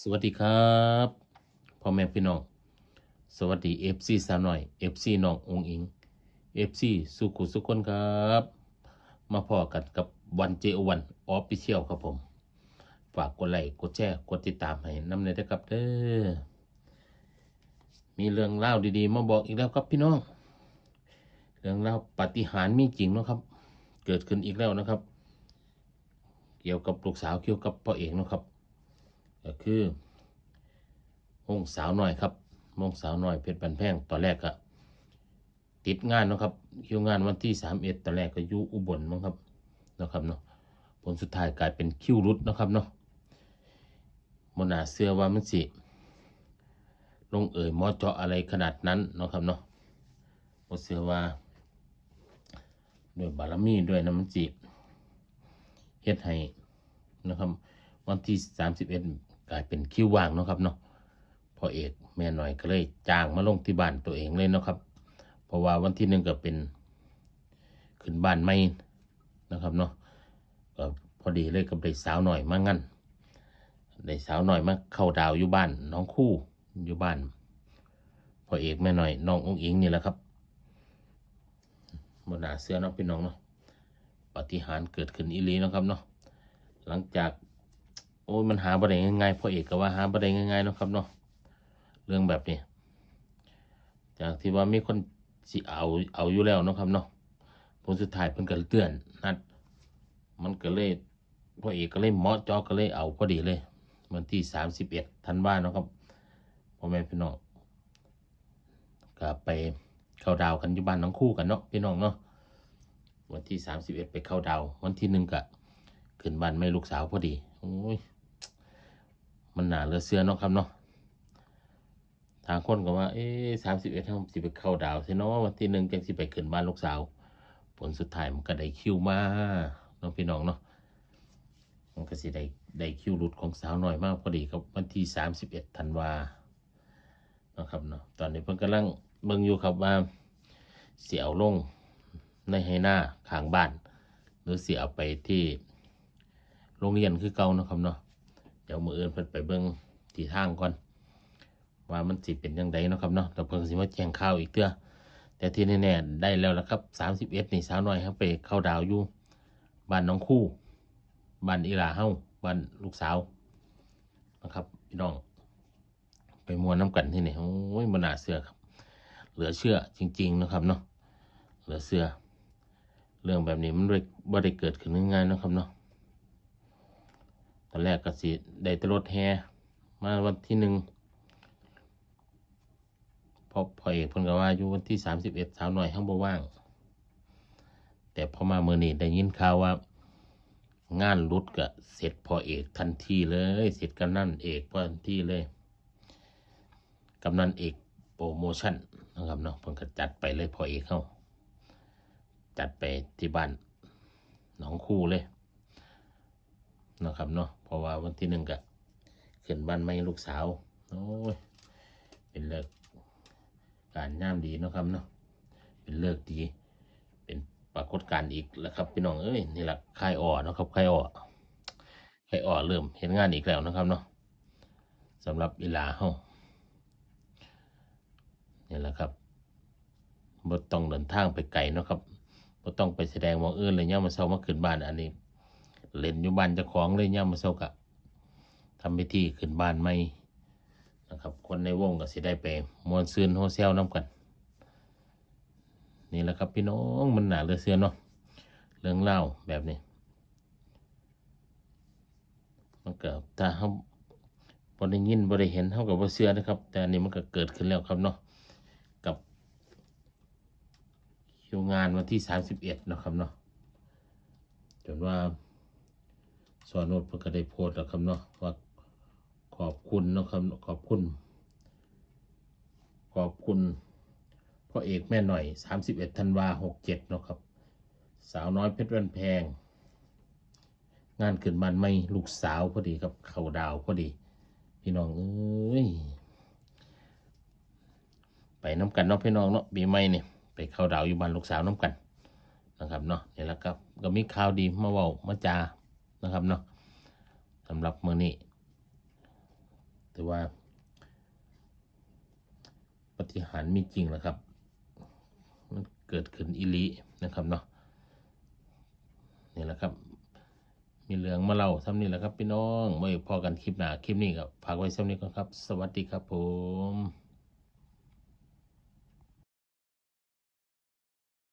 สวัสดีครับพ่อแม่พี่น้อง สวัสดีเอฟซีสาวหน่อยเอฟซีน้ององอิงเอฟซีสุขุสุคนครับ มาพอกันกับวันเจวันออฟฟิเชียลครับผม ฝากกดไลค์กดแชร์กดติดตามให้น้ำเลยนะครับเด้อมีเรื่องเล่าดีๆ มาบอกอีกแล้วครับพี่น้อง เรื่องเล่าปฏิหารมีจริงนะครับ เกิดขึ้นอีกแล้วนะครับ เกี่ยวกับลูกสาวเกี่ยวกับพ่อเอกนะครับ ก็คือมงสาวหน่อยครับมงสาวหน่อยเพชรบันแพงตอนแรกก็ติดงานนะครับคิวงานวันที่สามเอ็ดตอนแรกก็อยู่อุบลมั้งครับนะครับเนาะผลสุดท้ายกลายเป็นคิวรุดนะครับเนาะมนาเสื้อว่ามันสิ ลงเอ่ยมอเจาะอะไรขนาดนั้นนะครับเนาะมเสื้อว่าด้วยบารมีด้วยน้ำมันจิเฮ็ดให้นะครับ วันที่สามสิบเอ็ด กลายเป็นคิวว่างเนาะครับเนาะพอเอกแม่หน่อยก็เลยจ้างมาลงที่บ้านตัวเองเลยเนาะครับ เพราะว่าวันที่หนึ่งก็เป็นขึ้นบ้านไม่นะครับเนาะก็พอดีเลยกับได้สาวหน่อยมางั้นได้สาวหน่อยมาเข้าดาวอยู่บ้าน น้องคู่อยู่บ้านพอเอกแม่หน่อยน้ององอิงนี่แหละครับบนหนาเสื้อน้องพี่น้องเนาะปฏิหารเกิดขึ้นอีลีเนาะครับเนาะหลังจาก โอ้ยมันหาบ่ได้ง่ายๆพ่อเอกก็ว่าหาบ่ได้ง่ายๆเนาะครับเนาะเรื่องแบบนี้จากที่ว่ามีคนสิเอาเอาอยู่แล้วเนาะครับเนาะผลสุดท้ายเพิ่นก็เตือนนัดมันก็เลยพ่อเอกก็เลยเหมาะจอก็เลยเอาพอดีเลยวันที่สามสิบเอ็ดธันวาเนาะครับพ่อแม่พี่น้องก็ไปเข้าดาวกันอยู่บ้านน้องคู่กันเนาะพี่น้องเนาะวันที่สามสิบเอ็ดไปเข้าดาว วันที่หนึ่งก็ขึ้นบ้านไม่ลูกสาวพอดีโอ้ย มันหนาเหลือเสื้อเนาะครับเนาะทางคนก็ว่า เอ๊สามสิบเอ็ดทางสิบไปเข้าดาวสิเนาะวันที่หนึ่งจังสิไปขึ้นบ้านลูกสาว ผลสุดท้ายมันก็ได้คิวมาน้องพี่น้องเนาะมันก็สิได้ได้คิวรุดของสาวหน่อยมากพอดีกับวันที่สามสิบเอ็ดธันวานะครับเนาะตอนนี้เพิ่นกำลังเบิ่งอยู่ครับว่าเสียเอาลงในให้หน้าข้างบ้าน หรือเสียเอาไปที่โรงเรียนคือเก่าเนาะครับเนาะ เดี๋ยวมืออื่นเพิ่นไปเบิ่งที่ทางก่อน ว่ามันสิเป็นยังไงเนาะครับเนาะแต่เพิ่งสิมาแจ้งข่าวอีกเตื้อแต่ที่แน่ๆได้แล้วละครับสามสิบเอ็ดนี่สาวน้อยครับไปเข้าดาวอยู่บ้านน้องคู่บ้านอีหลาเฮ้าบ้านลูกสาวนะครับพี่น้อง ไปมวนน้ำกันที่นี่โอ้ยบนาเสือครับ เหลือเชื่อจริง ๆ นะครับเนาะเหลือเชื่อเรื่องแบบนี้มันไม่บ่ได้เกิดขึ้นง่ายๆนะครับเนาะ ตอนแรกก็สิได้แตรถแฮมาวันที่หนึ่งพอพอเอกพนก็ว่าอยู่วันที่สามสิบเอ็ดสาวหน่อยข้างบ่ว่าง แต่พอมาเมื่อนี้ได้ยินข่าวว่างานรุดก็เสร็จพอเอกทันทีเลย เสร็จกำนันเอกทันทีเลยกำนันเอกโปรโมชั่นนะครับเนาะเพิ่นก็จัดไปเลยพอเอกเข้า จัดไปที่บ้านหนองคู่เลยนะครับเนาะ ราะว่าวันที่หนึ่งก็ขึ้นบ้านไม่ลูกสาว โอ้ย เป็นเลิกการย่ามดีนะครับเนาะ เป็นเลิกดี เป็นปรากฏการณ์อีกแล้วครับพี่น้องเอ้ยนี่แหละค่ายอ่อเนะครับค่ายอ่อค่ายอ่อเริ่มเห็นงานอีกแล้วนะครับเนาะสำหรับอีหลาเฮานี่แหละครับบ่ต้องเดินทางไปไกลนะครับบ่ต้องไปแสดงหมองอื่นเลยเนี่ยามาเช้ามาขึ้นบ้านอันนี้ เล่นอยู่บ้านเจ้าของเลยย่ามมาเช้ากะทำพิธีขึ้นบ้านใหม่นะครับ คนในวงก็สิได้ไปมวนซืนโฮเซลน้ำกัน นี่แหละครับพี่น้องมันหนาเหลือเสือเนาะเรื่องเล่าแบบนี้มันก็ถ้าเขาบได้ยินบได้เห็นเท่ากับว่าเสือนะครับ แต่อันนี้มันก็เกิดขึ้นแล้วครับเนาะกับคิวงานวันที่สามสิบเอ็ดนะครับเนาะจนว่า สอนนุชเพิ่นก็ได้โพสต์แล้วครับเนาะว่าขอบคุณนะครับขอบคุณ ขอบคุณพ่อเอกแม่หน่อยสามสิบเอ็ดธันวาหกเจ็ดเนาะครับ สาวน้อยเพชรวันแพง งานขึ้นบ้านไม่ลูกสาวพอดีครับ เข่าดาวพอดี พี่น้องเอ้ยไปน้ำกันเนาะพี่น้องเนาะปีใหม่เนี่ยไปเข้าดาวอยู่บ้านลูกสาวน้ำกันนะครับเนาะนี่แหละครับก็มีข่าวดีมาเว้ามาจา นะครับเนาะสำหรับมือนี้แต่ว่า ปฏิหารมีจริงแหละครับ มันเกิดขึ้นอิลินะครับเนาะนี่แหละครับ มีเรื่องมาเล่าซ้ำนี่แหละครับ พี่น้องไว้พอกันคลิปหน้าคลิปนี้ก็ฝากไว้ซ้ำนี้ก่อนครับ สวัสดีครับผม